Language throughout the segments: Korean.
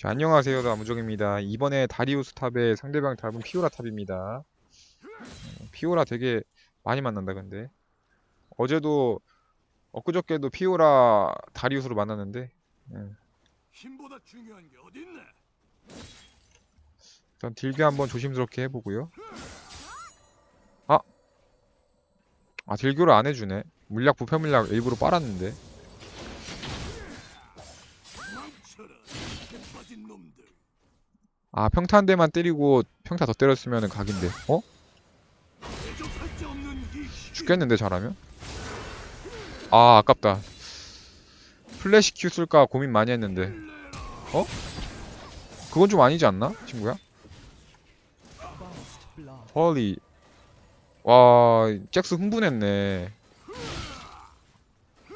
자, 안녕하세요. 나무정입니다. 이번에 다리우스 탑에 상대방 탑은 피오라 탑입니다. 어, 피오라 되게 많이 만난다, 근데. 어제도, 엊그저께도 피오라 다리우스로 만났는데, 어딨나? 일단 딜교 한번 조심스럽게 해보고요. 아! 아, 딜교를 안 해주네. 물약, 부패 물약 일부러 빨았는데. 아, 평타 한 대만 때리고 평타 더 때렸으면 각인데. 어? 죽겠는데 잘하면? 아 아깝다 플래시 큐 쓸까 고민 많이 했는데 어? 그건 좀 아니지 않나? 친구야? 헐리 와 잭스 흥분했네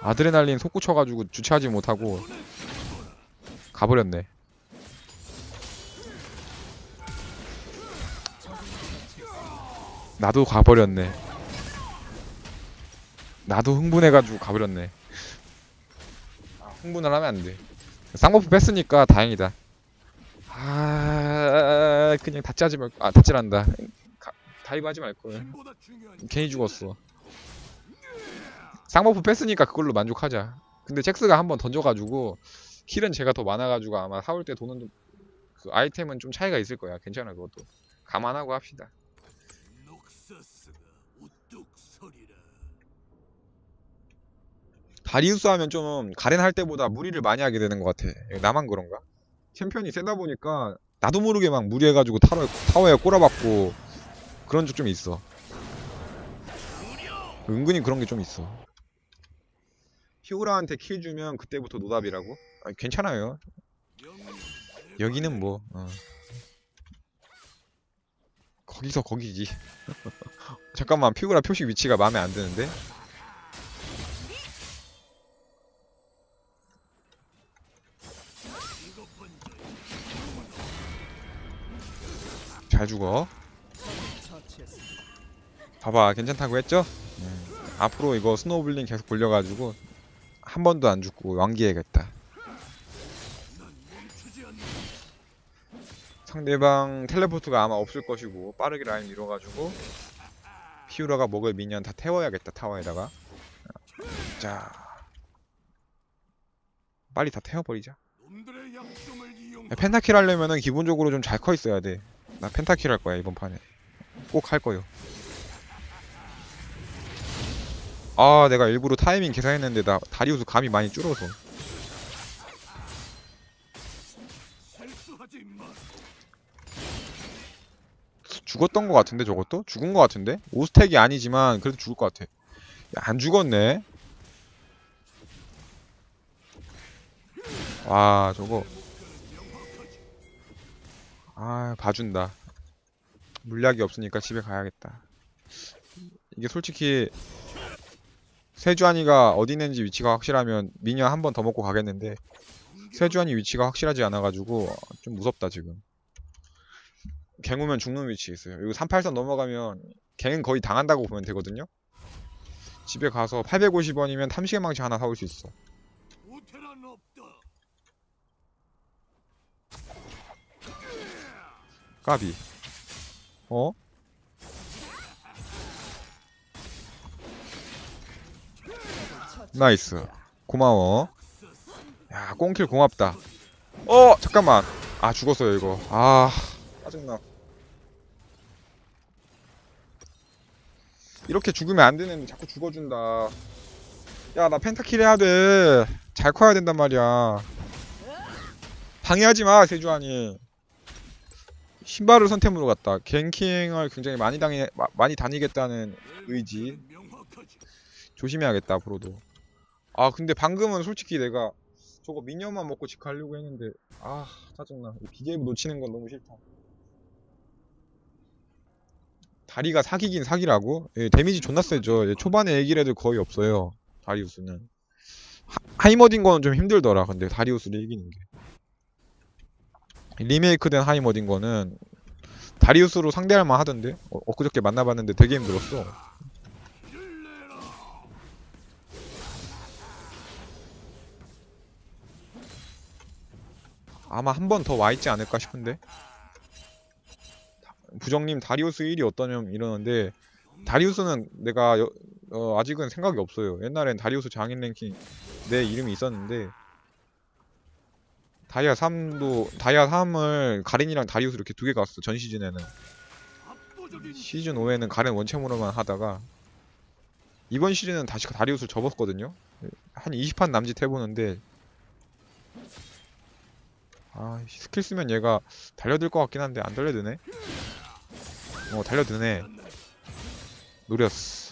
아드레날린 솟구쳐가지고 주체하지 못하고 가버렸네 나도 가버렸네 나도 흥분해가지고 가버렸네. 아, 흥분을 하면 안 돼. 쌍버프 뺐으니까 다행이다. 아, 그냥 다짜지 말, 아. 가- 다이브 하지 말걸. 괜히 죽었어. 쌍버프 뺐으니까 그걸로 만족하자. 근데 잭스가 한번 던져가지고, 킬은 제가 더 많아가지고 아마 사올 때 도는 좀, 그 아이템은 좀 차이가 있을 거야. 괜찮아, 그것도. 감안하고 합시다. 다리우스 하면 좀 가렌 할 때보다 무리를 많이 하게 되는 것 같아. 나만 그런가? 챔피언이 세다 보니까 나도 모르게 막 무리해가지고 타워, 타워에 꼬라박고 그런 적 좀 있어. 은근히 그런 게 좀 있어. 히오라한테 킬 주면 그때부터 노답이라고? 아, 괜찮아요. 여기는 뭐 어. 거기서 거기지. 잠깐만 피오라 표식 위치가 마음에 안 드는데? 잘 죽어. 봐봐, 괜찮다고 했죠? 음, 앞으로 이거 스노우블링 계속 굴려가지고 한 번도 안 죽고 완기해야겠다. 상대방 텔레포트가 아마 없을 것이고 빠르게 라인 밀어가지고 피우라가 먹을 미니언 다 태워야겠다 타워에다가. 자, 빨리 다 태워버리자. 야, 펜타킬 하려면은 기본적으로 좀 잘 커 있어야 돼. 나 펜타킬 할 거야 이번 판에. 꼭 할 거요. 아, 내가 일부러 타이밍 계산했는데 나 다리우스 감이 많이 줄어서. 죽었던 것 같은데 저것도? 죽은 것 같은데? 오스텍이 아니지만 그래도 죽을 것 같아. 야, 안 죽었네. 와, 저거. 아, 봐준다. 물약이 없으니까 집에 가야겠다. 이게 솔직히 세주안이가 어디 있는지 위치가 확실하면 미니언 한번 더 먹고 가겠는데 세주안이 위치가 확실하지 않아가지고 좀 무섭다 지금. 갱우면 죽는 위치에 있어요. 이거 38선 넘어가면 갱은 거의 당한다고 보면 되거든요. 집에 가서 850원이면 탐식의 망치 하나 사올 수 있어. 우테란 없다. 까비. 어? 나이스. 고마워. 야, 꽁킬 고맙다. 어, 잠깐만. 아, 죽었어요, 이거. 아, 짜증나. 이렇게 죽으면 안 되는데 자꾸 죽어준다. 야, 나 펜타킬 해야 돼. 잘 커야 된단 말이야. 방해하지 마, 세주환이. 신발을 선템으로 갔다. 갱킹을 굉장히 많이 당해, 마- 많이 다니겠다는 의지. 조심해야겠다 앞으로도 아 근데 방금은 솔직히 내가 저거 미니언만 먹고 집 가려고 했는데 아 짜증나 이 비게임 놓치는 건 너무 싫다 다리가 사기긴 사기라고? 예, 데미지 존나 세죠 예, 초반에 애들 거의 없어요 다리우스는 하, 하이머딘 거는 좀 힘들더라 근데 다리우스를 이기는 게 리메이크된 하이머딘 거는 다리우스로 상대할 만 하던데? 어, 엊그저께 만나봤는데 되게 힘들었어. 아마 한 번 더 와 있지 않을까 싶은데? 부정님 다리우스 1이 어떠냐면 이러는데 다리우스는 내가 여- 어, 아직은 생각이 없어요. 옛날엔 다리우스 장인 랭킹 내 이름이 있었는데 다이아 3도 다이아 3을 가렌이랑 다리우스 이렇게 두개 갔어 전 시즌에는 시즌 5에는 가렌 원챔으로만 하다가 이번 시즌은 다시 다리우스를 접었거든요. 한 20판 남짓 해보는데 아 스킬 쓰면 얘가 달려들 것 같긴 한데 안 달려드네. 어 달려드네. 노렸어.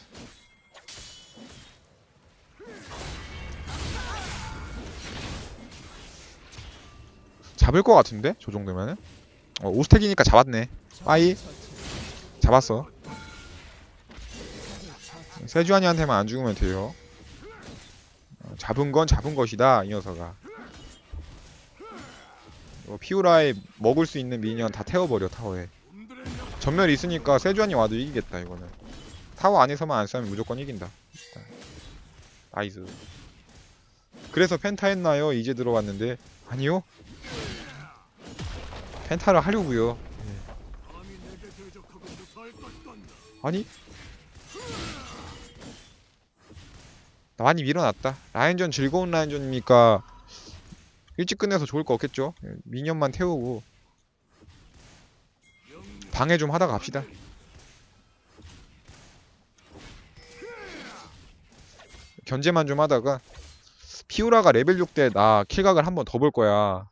잡을 것 같은데 저 정도면은 어, 오스텍이니까 잡았네. 빠이 잡았어. 세주안이한테만 안 죽으면 돼요. 어, 잡은 건 잡은 것이다 이 녀석아. 어, 피우라에 먹을 수 있는 미니언 다 태워버려 타워에. 전멸 있으니까 세주안이 와도 이기겠다 이거는. 타워 안에서만 안 싸면 무조건 이긴다. 나이스. 그래서 펜타 했나요? 이제 들어왔는데 아니요. 펜타를 하려고요. 아니? 나 많이 밀어놨다. 라인전 즐거운 라인전이니까 일찍 끝내서 좋을 거 없겠죠? 예, 미니언만 태우고. 방해 좀 하다가 갑시다. 견제만 좀 하다가 피우라가 레벨 6때나 킬각을 한 번 더 볼 거야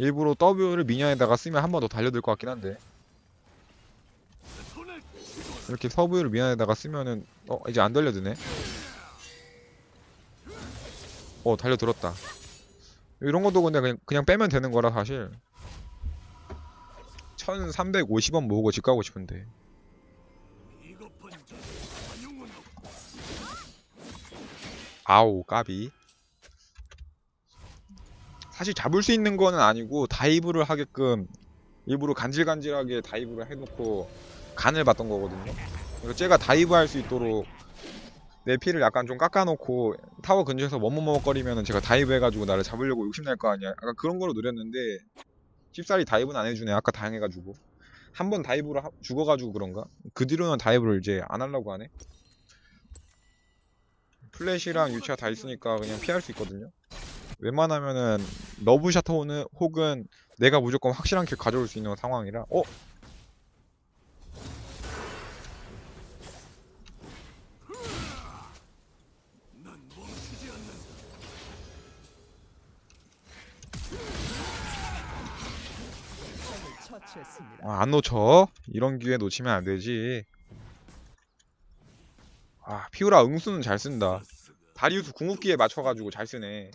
일부러 W를 미니언에다가 쓰면 한 번 더 달려들 것 같긴 한데. 이렇게 서부유를 미안에다가 쓰면은 어 이제 안 달려드네. 어 달려들었다. 이런 것도 근데 그냥, 그냥 빼면 되는 거라 사실. 1350원 모으고 집 가고 싶은데. 아우 까비 사실 잡을 수 있는 거는 아니고 다이브를 하게끔 일부러 간질간질하게 다이브를 해놓고 간을 봤던 거거든요. 그래서 쟤가 다이브 할 수 있도록 내 피를 약간 좀 깎아놓고 타워 근처에서 머뭇머뭇거리면은 제가 다이브 해가지고 나를 잡으려고 욕심낼 거 아니야. 약간 그런 거로 노렸는데 쉽사리 다이브는 안 해주네. 아까 당해가지고. 한 번 다이브를 하- 죽어가지고 그런가? 그 뒤로는 다이브를 이제 안 하려고 하네. 플래시랑 유치가 다 있으니까 그냥 피할 수 있거든요 웬만하면은 러브샷 호는 혹은 내가 무조건 확실한 킬 가져올 수 있는 상황이라. 어? 아, 안 놓쳐? 이런 기회 놓치면 안 되지. 아 피우라 응수는 잘 쓴다. 다리우스 궁극기에 맞춰가지고 잘 쓰네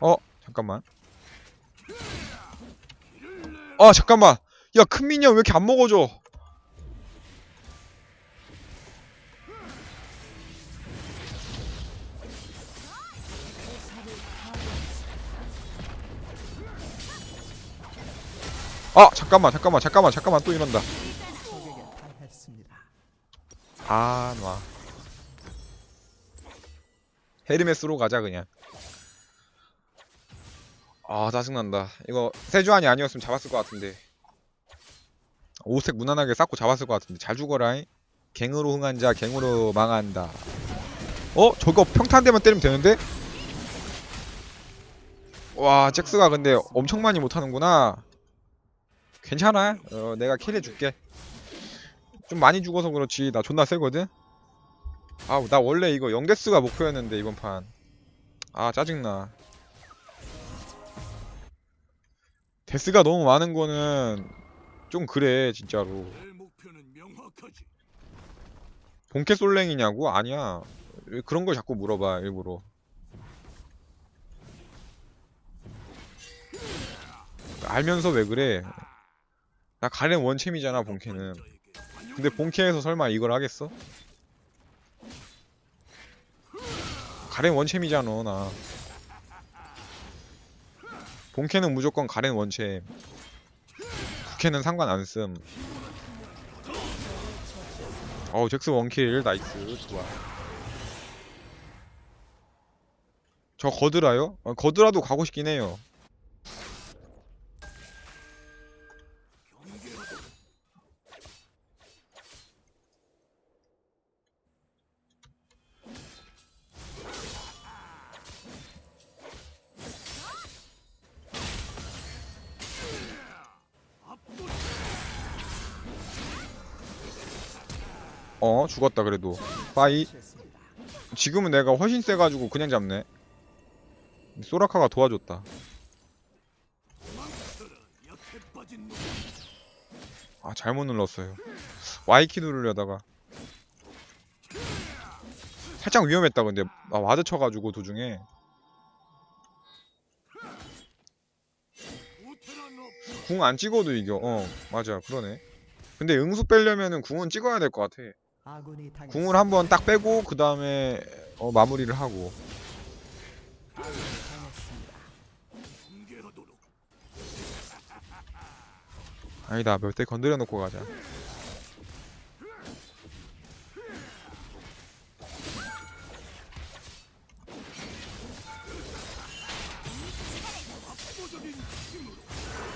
어 잠깐만. 아 잠깐만. 야 큰 미니언 왜 이렇게 안 먹어줘? 아 잠깐만 잠깐만 잠깐만 잠깐만. 또 이런다 적에게 당했습니다. 아 놔. 헤르메스로 가자 그냥 아 짜증난다. 이거 세주안이 아니었으면 잡았을 것 같은데. 오색 무난하게 쌓고 잡았을 것 같은데. 잘 죽어라잉. 갱으로 흥한 자 갱으로 망한다. 어? 저거 평탄대만 때리면 되는데? 와 잭스가 근데 엄청 많이 못하는구나. 괜찮아. 어, 내가 킬해줄게. 좀 많이 죽어서 그렇지. 나 존나 세거든. 아우 나 원래 이거 영데스가 목표였는데 이번 판아 짜증나 데스가 너무 많은 거는 좀 그래 진짜로. 본캐 솔랭이냐고? 아니야 왜 그런 걸 자꾸 물어봐 일부러 알면서 왜 그래 나 가렌 원챔이잖아 본캐는 근데 본캐에서 설마 이걸 하겠어? 가렌 원챔이잖아 나 본캐는 무조건 가렌 원챔 본캐는 상관 안 씀. 어우 잭스 원킬 나이스 좋아. 저 거드라요? 어, 거드라도 가고 싶긴 해요. 어 죽었다 그래도. 빠이. 지금은 내가 훨씬 세가지고 그냥 잡네. 소라카가 도와줬다. 아 잘못 눌렀어요. Y키 누르려다가 살짝 위험했다 근데 아, 와드 쳐가지고 도중에. 궁 안 찍어도 이겨. 어 맞아 그러네. 근데 응수 빼려면은 궁은 찍어야 될 것 같아. 궁을 한번 딱 빼고 그 다음에 어, 마무리를 하고. 아니다 몇 대 건드려 놓고 가자.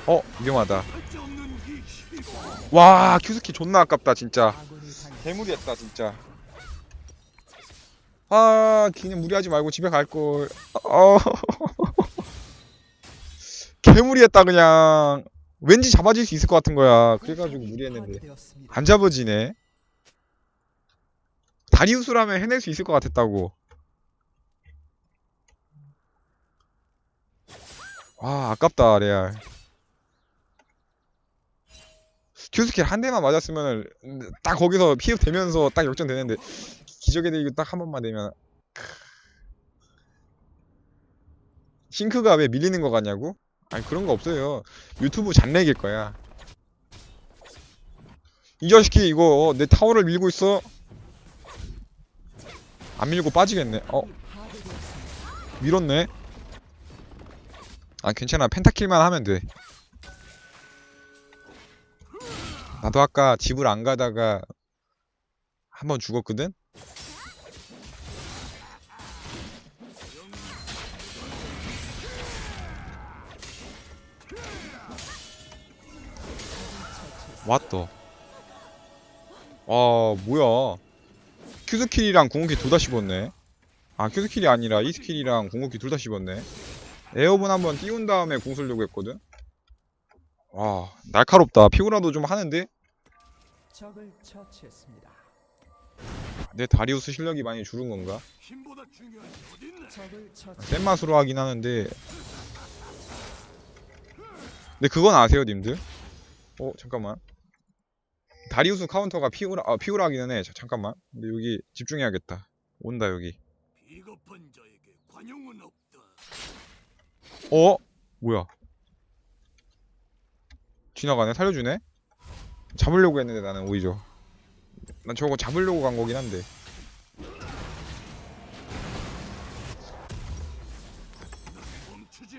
어 위험하다. 와 큐스키 존나 아깝다 진짜. 개무리했다 진짜. 아 그냥 무리하지 말고 집에 갈 걸. 어. 개무리했다 그냥. 왠지 잡아질 수 있을 것 같은 거야. 그래가지고 무리했는데. 안 잡아지네. 다리우스라면 해낼 수 있을 것 같았다고. 와 아깝다 레알. 큐스킬 한 대만 맞았으면 딱 거기서 피흡 되면서 딱 역전 되는데 기적의 대기 딱 한 번만 되면 크. 싱크가 왜 밀리는 거 같냐고? 아니 그런 거 없어요. 유튜브 잔내길 거야. 이 자식이 이거 내 타워를 밀고 있어. 안 밀고 빠지겠네. 어. 밀었네. 아 괜찮아 펜타킬만 하면 돼. 나도 아까 집을 안 가다가 한 번 죽었거든. 왔다. 아 뭐야? 큐스킬이랑 궁극기 둘 다 씹었네. 아 큐스킬이 아니라 이스킬이랑 궁극기 둘 다 씹었네. 에어본 한번 띄운 다음에 궁 쓰려고 했거든. 와 날카롭다. 피고라도 좀 하는데 적을 처치했습니다. 내 다리우스 실력이 많이 줄은 건가? 센 맛으로 하긴 하는데. 근데 그건 아세요, 님들? 어 잠깐만. 다리우스 카운터가 피우라 아 피우라기는 해. 자, 잠깐만. 근데 여기 집중해야겠다. 온다 여기. 어? 뭐야? 지나가네? 살려주네? 잡으려고 했는데 나는 오히려 난 저거 잡으려고 간 거긴 한데.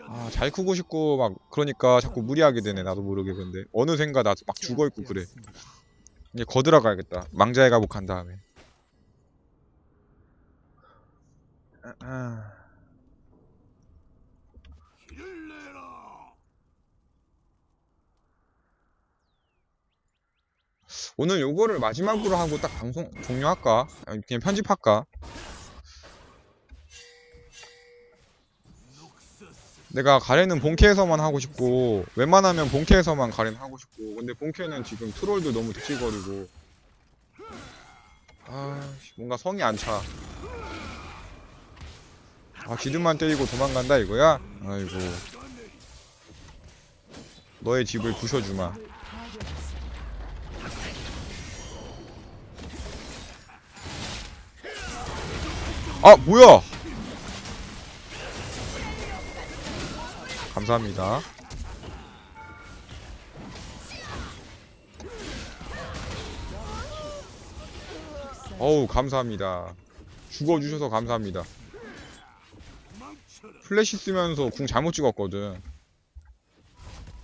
아 잘 크고 싶고 막 그러니까 자꾸 무리하게 되네 나도 모르게 근데 어느샌가 나 막 죽어있고 그래. 이제 거들어 가야겠다 망자의 가복 한 다음에 아, 아. 길을 내라. 오늘 요거를 마지막으로 하고 딱 방송 종료할까? 그냥 편집할까? 내가 가래는 본캐에서만 하고 싶고 웬만하면 본캐에서만 가래는 하고 싶고 근데 본캐는 지금 트롤도 너무 득실거리고 아 씨, 뭔가 성이 안차 아 기둥만 때리고 도망간다 이거야? 아이고 너의 집을 부셔주마 아 뭐야? 감사합니다. 어우 감사합니다. 죽어주셔서 감사합니다. 플래시 쓰면서 궁 잘못 찍었거든.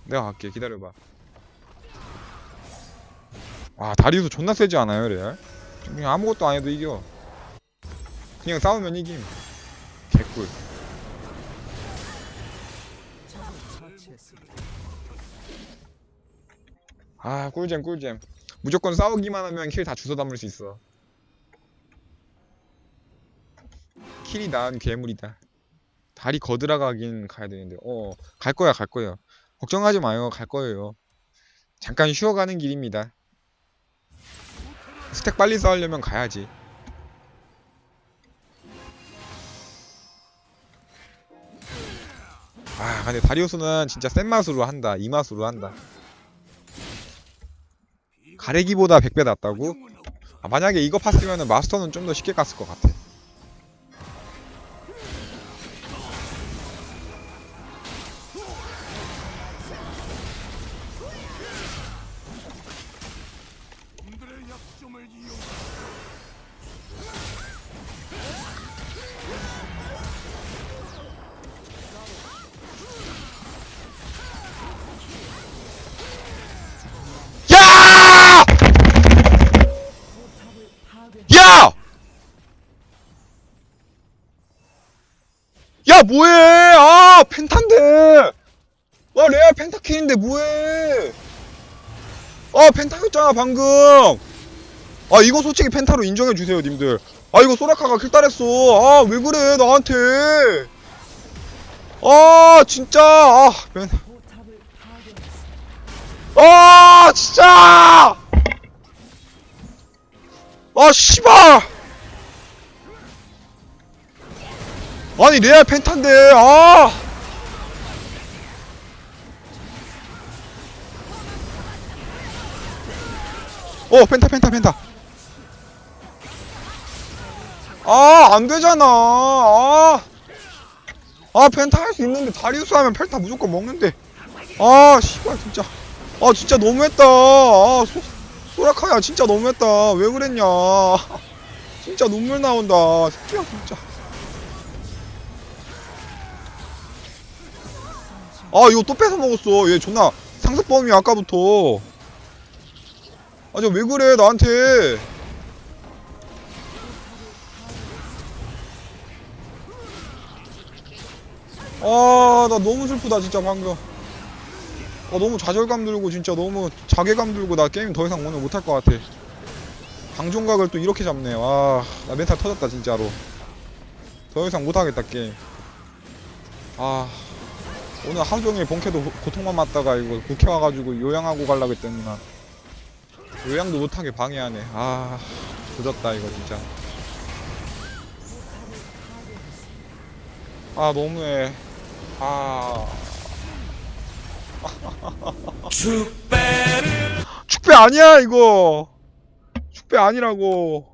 내가 갈게 기다려봐. 와 다리우스 존나 세지 않아요 레알? 그냥 아무것도 안 해도 이겨 그냥 싸우면 이김. 개꿀. 아 꿀잼 꿀잼. 무조건 싸우기만 하면 킬 다 주워 담을 수 있어. 킬이 나은 괴물이다. 다리 거들어가긴 가야 되는데. 어 갈 거야 갈 거야. 걱정하지 마요. 갈 거예요. 잠깐 쉬어가는 길입니다. 스택 빨리 쌓으려면 가야지 아 근데 다리우스는 진짜 센 맛으로 한다. 이 맛으로 한다. 가래기보다 100배 낫다고? 아, 만약에 이거 팠으면 마스터는 좀 더 쉽게 갔을 것 같아 뭐해? 아 펜타인데. 와 레알 펜타킬인데 뭐해? 아 펜타였잖아 방금. 아 이거 솔직히 펜타로 인정해주세요 님들. 아 이거 소라카가 킬딸했어. 아 왜 그래 나한테? 아 진짜. 아, 파괴했습니다. 아 진짜! 아 씨발 아니 레알 펜타인데 아 어, 펜타, 펜타, 펜타. 아, 안 되잖아. 아, 아, 펜타 할 수 있는데, 다리우스 하면 펜타 무조건 먹는데. 아, 씨발, 진짜. 아 진짜 너무했다 아 소, 소라카야 진짜 너무했다 왜 그랬냐 진짜 눈물 나온다 새끼야 진짜 아 이거 또 뺏어 먹었어 얘 존나 상습범이 아까부터 아 저 왜 그래 나한테 아 나 너무 슬프다 진짜 방금 아, 너무 좌절감 들고 진짜 너무 자괴감 들고 나 게임 더 이상 오늘 못할 것 같아. 방종각을 또 이렇게 잡네. 와, 나 멘탈 터졌다 진짜로. 더 이상 못하겠다 게임. 아, 오늘 하루 종일 본캐도 고- 고통만 맞다가 이거 국회 와가지고 요양하고 가려고 했더니 나 요양도 못하게 방해하네. 아, 조졌다 이거 진짜. 아 너무해. 아. 축배 아니야 이거 축배 아니라고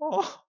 아